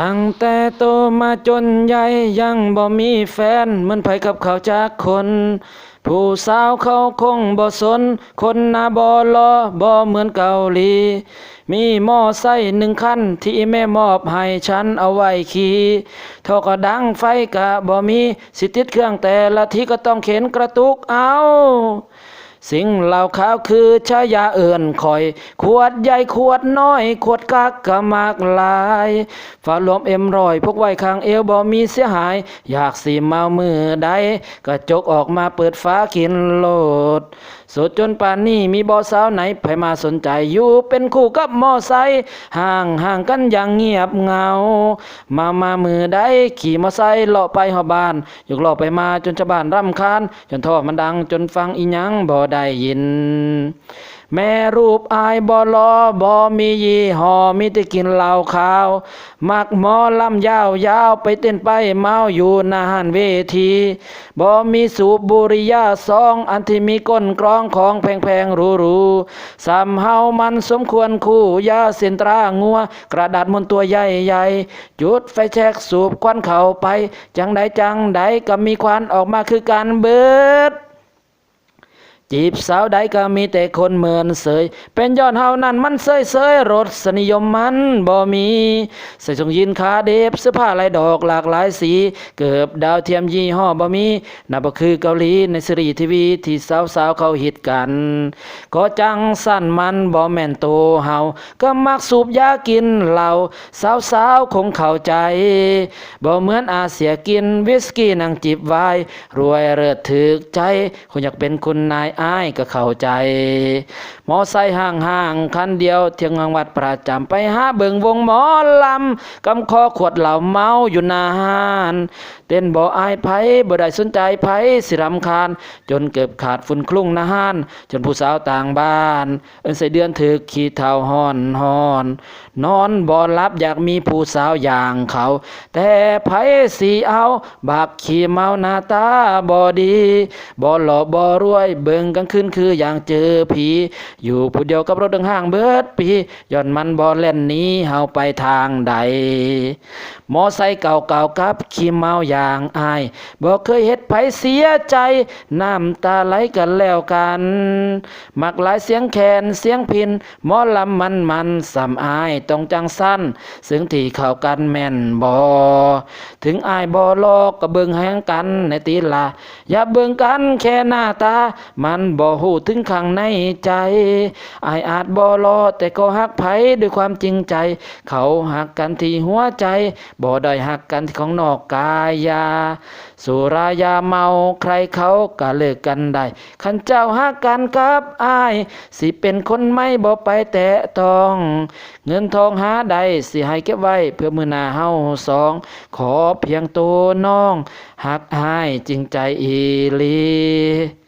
ตั้งแต่โตมาจนใหญ่ยังบ่มีแฟนเหมือนไผกับเขาจากคน ผู้สาวเขาคงบ่สน คนหน้าบ่รอบ่เหมือนเกาหลี มีมอไซค์หนึ่งคันที่แม่มอบให้ฉันเอาไว้ขี่ทอก็ดังไฟกะบ่มีสิติดเครื่องแต่ละทีก็ต้องเข็นกระตุกเอา สิ่งเหล่าขาวคือชายาเอื่นคอย ขวดใหญ่ขวดน้อย ขวดกักก็มากลายฝาลมเอ็มรอย พวกไว้ข้างเอวบ่มีเสียหาย อยากสิเมามือใดก็จกออกมาเปิดฟ้ากินโลดสดจนป่านนี้มีบ่สาวไหนไผมาสนใจอยู่เป็นคู่กับมอไซห่างห่างกันอย่างเงียบเงา มามามือใดขี่มอไซเลาะไปหอบ้านยกเลาะไปมาจนชาวบ้านรำคาญจนท่อมันดังจนฟังอีหยังบ่ได้ยิน แม่รูปอายบ่ลอบ่มียี่ห้อมีแต่กินเหล้าขาว มักหมอลำยาวยาวไปเต้นไปเมาอยู่หน้าหันเวทีบ่มีสูบบุริยาซองอันที่มีก้นกรองของแพงๆหรูๆสำเฮามันสมควรคู่ยาเส้นตรางัว กระดาษมนตัวใหญ่ๆจุดไฟแช็กสูบควันเข้าไป จังใดจังใดก็มีควันออกมาคือการเบิด จีบสาวใดก็มีแต่คนเหมือนเสย เป็นยอดเฮานั่นมันเสยเสยรสสนิยมมันบ่มี ใส่ทรงยีนขาเดฟเสื้อผ้าลายดอกหลากหลายสี เกือบดาวเทียมยี่ห้อบ่มีนับบ่คือเกาหลีในซีรีส์ทีวีที่สาวสาวๆเขาฮิตกัน ก็จังสั้นมันบ่แม่นโตเฮาก็มักสูบยากินเหล้าสาวสาวคงเข้าใจบ่เหมือนอาเซียกินวิสกี้นั่งจิบไวน์รวยเลิศถึกใจคงอยากเป็นคุณนายอ้ายก็เข้าใจ หมอไซค์ห่างๆคันเดียว เที่ยงวัดประจำไปหาเบิงวงหมอลำกำคอขวดเหล้าเมาอยู่นาหานเต้นบ่อายไผบ่ได้สนใจไผสิรำคาญ จนเกือบขาดฝุ่นคลุ้งนาหาน จนผู้สาวต่างบ้าน เอิ้นใส่เดือนถึกขี้เท่าฮ้อนฮ้อนนอนบ่หลับอยากมีผู้สาวอย่างเขา แต่ไผสิเอาบาปขี้เมาหน้าตาบ่ดีบ่หล่อบ่รวยเบิ่งกลางคืนคืออย่างเจอผี อยู่ผู้เดียวกับรถดังห้างเบิดปีย้อนมันบ่แล่นนี้เฮาไปทางใดมอไซค์เก่าๆกับขี้เมาอย่างอายบ่เคยเฮ็ดไผเสียใจ น้ำตาไหลกันแล้วกันมักหลายเสียงแคนเสียงพินหมอลำมันมันสำอายต้องจังสั้นซึ่งที่เข้ากันแม่นบ่ถึงอายบ่ลอกก็เบิ่งแหงกันในตีลาอย่าเบิ่งกันแค่หน้าตามันบ่ฮู้ถึงข้างในใจอายอาจบ่รอแต่ก็ฮักไผด้วยความจริงใจ เขาหักกันที่หัวใจ บ่ได้หักกันที่ของนอกกายา สุรายาเมาใครเขาก็เลิกกันได้ขันเจ้าหักกันกับอาย สิเป็นคนไม่บ่ไปแตะต้อง เงินทองหาได้สิให้เก็บไว้เพื่อมือหน้าเฮาสอง ขอเพียงตัวน้องหักหายจริงใจอีลี